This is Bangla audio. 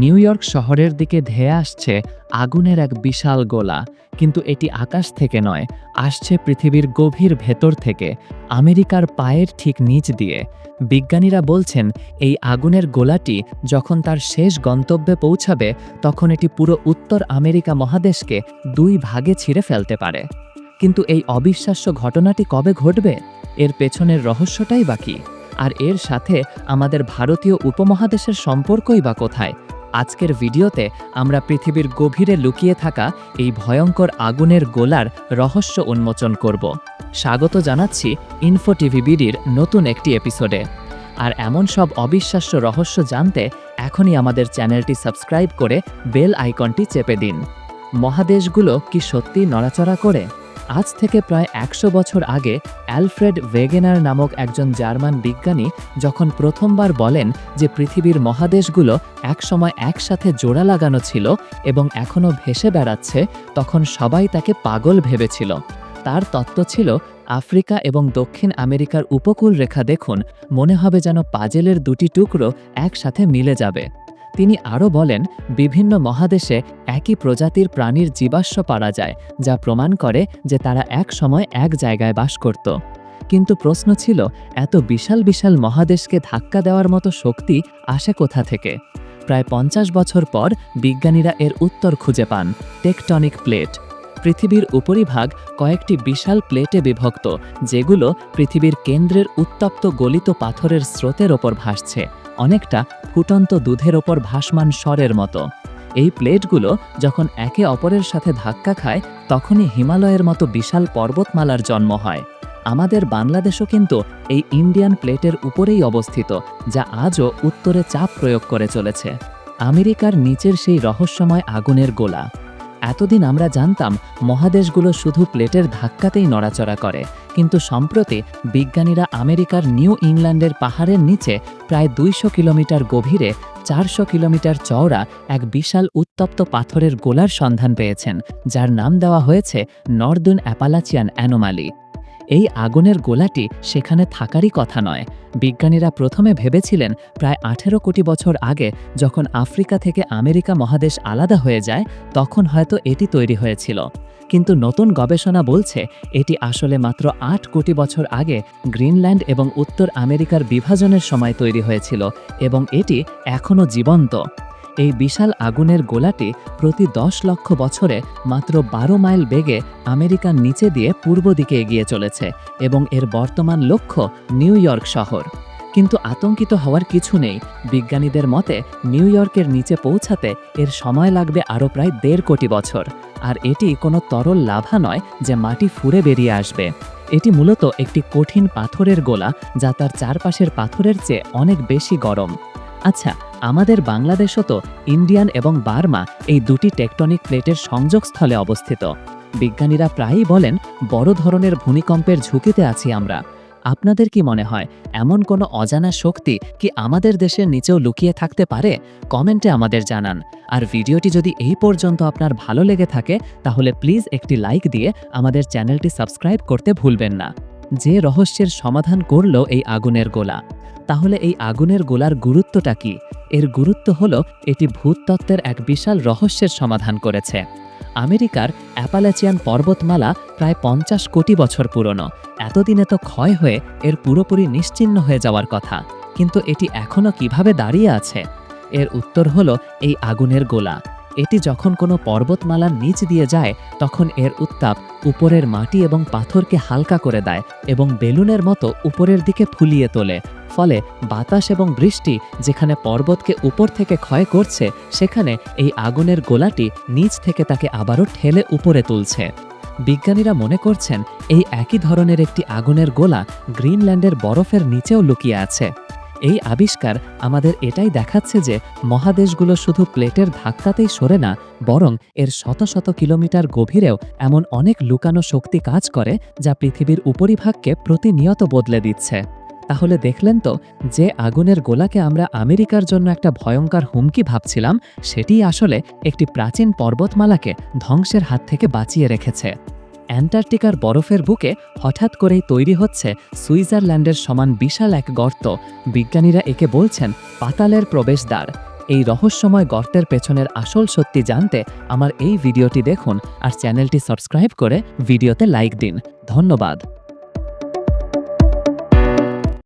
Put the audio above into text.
নিউ ইয়র্ক শহরের দিকে ধেয়ে আসছে আগুনের এক বিশাল গোলা। কিন্তু এটি আকাশ থেকে নয়, আসছে পৃথিবীর গভীর ভেতর থেকে, আমেরিকার পায়ের ঠিক নিচ দিয়ে। বিজ্ঞানীরা বলছেন, এই আগুনের গোলাটি যখন তার শেষ গন্তব্যে পৌঁছাবে, তখন এটি পুরো উত্তর আমেরিকা মহাদেশকে দুই ভাগে ছিঁড়ে ফেলতে পারে। কিন্তু এই অবিশ্বাস্য ঘটনাটি কবে ঘটবে? এর পেছনের রহস্যটাই বাকি আর এর সাথে আমাদের ভারতীয় উপমহাদেশের সম্পর্কই বা কোথায়? আজকের ভিডিওতে আমরা পৃথিবীর গভীরে লুকিয়ে থাকা এই ভয়ঙ্কর আগুনের গোলার রহস্য উন্মোচন করব। স্বাগত জানাচ্ছি ইনফো টিভি বিডির নতুন একটি এপিসোডে আর এমন সব অবিশ্বাস্য রহস্য জানতে এখনই আমাদের চ্যানেলটি সাবস্ক্রাইব করে বেল আইকনটি চেপে দিন। মহাদেশগুলো কি সত্যি নড়াচড়া করে? আজ থেকে প্রায় একশো বছর আগে অ্যালফ্রেড ওয়েগেনার নামক একজন জার্মান বিজ্ঞানী যখন প্রথমবার বলেন যে পৃথিবীর মহাদেশগুলো একসময় একসাথে জোড়া লাগানো ছিল এবং এখনও ভেসে বেড়াচ্ছে, তখন সবাই তাকে পাগল ভেবেছিল। তার তত্ত্ব ছিল, আফ্রিকা এবং দক্ষিণ আমেরিকার উপকূল রেখা দেখুন, মনে হবে যেন পাজেলের দুটি টুকরো একসাথে মিলে যাবে। তিনি আরও বলেন, বিভিন্ন মহাদেশে একই প্রজাতির প্রাণীর জীবাশ্ম পাওয়া যায়, যা প্রমাণ করে যে তারা এক সময় এক জায়গায় বাস করত। কিন্তু প্রশ্ন ছিল, এত বিশাল বিশাল মহাদেশকে ধাক্কা দেওয়ার মতো শক্তি আসে কোথা থেকে? প্রায় পঞ্চাশ বছর পর বিজ্ঞানীরা এর উত্তর খুঁজে পান, টেকটনিক প্লেট। পৃথিবীর উপরিভাগ কয়েকটি বিশাল প্লেটে বিভক্ত, যেগুলো পৃথিবীর কেন্দ্রের উত্তপ্ত গলিত পাথরের স্রোতের ওপর ভাসছে, অনেকটা ফুটন্ত দুধের ওপর ভাসমান স্বরের মতো। এই প্লেটগুলো যখন একে অপরের সাথে ধাক্কা খায়, তখনই হিমালয়ের মতো বিশাল পর্বতমালার জন্ম হয়। আমাদের বাংলাদেশও কিন্তু এই ইন্ডিয়ান প্লেটের উপরেই অবস্থিত, যা আজও উত্তরে চাপ প্রয়োগ করে চলেছে। আমেরিকার নিচের সেই রহস্যময় আগুনের গোলা। এতদিন আমরা জানতাম মহাদেশগুলো শুধু প্লেটের ধাক্কাতেই নড়াচড়া করে। কিন্তু সম্প্রতি বিজ্ঞানীরা আমেরিকার নিউ ইংল্যান্ডের পাহাড়ের নিচে প্রায় দুইশো কিলোমিটার গভীরে চারশো কিলোমিটার চওড়া এক বিশাল উত্তপ্ত পাথরের গোলার সন্ধান পেয়েছেন, যার নাম দেওয়া হয়েছে নর্দন অ্যাপালাচিয়ান অ্যানোমালি। এই আগুনের গোলাটি সেখানে থাকারই কথা নয়। বিজ্ঞানীরা প্রথমে ভেবেছিলেন প্রায় আঠেরো কোটি বছর আগে যখন আফ্রিকা থেকে আমেরিকা মহাদেশ আলাদা হয়ে যায়, তখন হয়তো এটি তৈরি হয়েছিল। কিন্তু নতুন গবেষণা বলছে এটি আসলে মাত্র আট কোটি বছর আগে গ্রিনল্যান্ড এবং উত্তর আমেরিকার বিভাজনের সময় তৈরি হয়েছিল এবং এটি এখনও জীবন্ত। এই বিশাল আগুনের গোলাটি প্রতি দশ লক্ষ বছরে মাত্র বারো মাইল বেগে আমেরিকার নিচে দিয়ে পূর্ব দিকে এগিয়ে চলেছে এবং এর বর্তমান লক্ষ্য নিউ ইয়র্ক শহর। কিন্তু আতঙ্কিত হওয়ার কিছু নেই। বিজ্ঞানীদের মতে, নিউ ইয়র্কের নিচে পৌঁছাতে এর সময় লাগবে আরও প্রায় দেড় কোটি বছর। আর এটি কোনো তরল লাভা নয় যে মাটি ফুঁড়ে বেরিয়ে আসবে। এটি মূলত একটি কঠিন পাথরের গোলা যা তার চারপাশের পাথরের চেয়ে অনেক বেশি গরম। আচ্ছা আমাদের বাংলাদেশও তো ইন্ডিয়ান এবং বার্মা এই দুটি টেকটনিক প্লেটের সংযোগস্থলে অবস্থিত। বিজ্ঞানীরা প্রায়ই বলেন, বড় ধরনের ভূমিকম্পের ঝুঁকিতে আছি আমরা। আপনাদের কি মনে হয়, এমন কোনো অজানা শক্তি কি আমাদের দেশের নিচেও লুকিয়ে থাকতে পারে? কমেন্টে আমাদের জানান। আর ভিডিওটি যদি এই পর্যন্ত আপনার ভালো লেগে থাকে, তাহলে প্লিজ একটি লাইক দিয়ে আমাদের চ্যানেলটি সাবস্ক্রাইব করতে ভুলবেন না। যে রহস্যের সমাধান করল এই আগুনের গোলা। তাহলে এই আগুনের গোলার গুরুত্বটা কি? এর গুরুত্ব হল এটি ভূতত্ত্বের এক বিশাল রহস্যের সমাধান করেছে। আমেরিকার অ্যাপালাচিয়ান পর্বতমালা প্রায় পঞ্চাশ কোটি বছর পুরনো। এতদিনে তো ক্ষয় হয়ে এর পুরোপুরি নিশ্চিহ্ন হয়ে যাওয়ার কথা। কিন্তু এটি এখনও কীভাবে দাঁড়িয়ে আছে? এর উত্তর হল এই আগুনের গোলা। এটি যখন কোনো পর্বতমালার নিচ দিয়ে যায়, তখন এর উত্তাপ উপরের মাটি এবং পাথরকে হালকা করে দেয় এবং বেলুনের মতো উপরের দিকে ফুলিয়ে তোলে। ফলে বাতাস এবং বৃষ্টি যেখানে পর্বতকে উপর থেকে ক্ষয় করছে, সেখানে এই আগুনের গোলাটি নিচ থেকে তাকে আবারও ঠেলে উপরে তুলছে। বিজ্ঞানীরা মনে করছেন এই একই ধরনের একটি আগুনের গোলা গ্রিনল্যান্ডের বরফের নিচেও লুকিয়ে আছে। এই আবিষ্কার আমাদের এটাই দেখাচ্ছে যে মহাদেশগুলো শুধু প্লেটের ধাক্কাতেই সরে না, বরং এর শত শত কিলোমিটার গভীরেও এমন অনেক লুকানো শক্তি কাজ করে, যা পৃথিবীর উপরিভাগকে প্রতিনিয়ত বদলে দিচ্ছে। তাহলে দেখলেন তো যে আগুনের গোলাকে আমরা আমেরিকার জন্য একটা ভয়ঙ্কর হুমকি ভাবছিলাম, সেটি আসলে একটি প্রাচীন পর্বতমালাকে ধ্বংসের হাত থেকে বাঁচিয়ে রেখেছে। অ্যান্টার্কটিকার বরফের বুকে হঠাৎ করেই তৈরি হচ্ছে সুইজারল্যান্ডের সমান বিশাল এক গর্ত। বিজ্ঞানীরা একে বলছেন পাতালের প্রবেশদ্বার। এই রহস্যময় গর্তের পেছনের আসল সত্যি জানতে আমার এই ভিডিওটি দেখুন আর চ্যানেলটি সাবস্ক্রাইব করে ভিডিওতে লাইক দিন। ধন্যবাদ।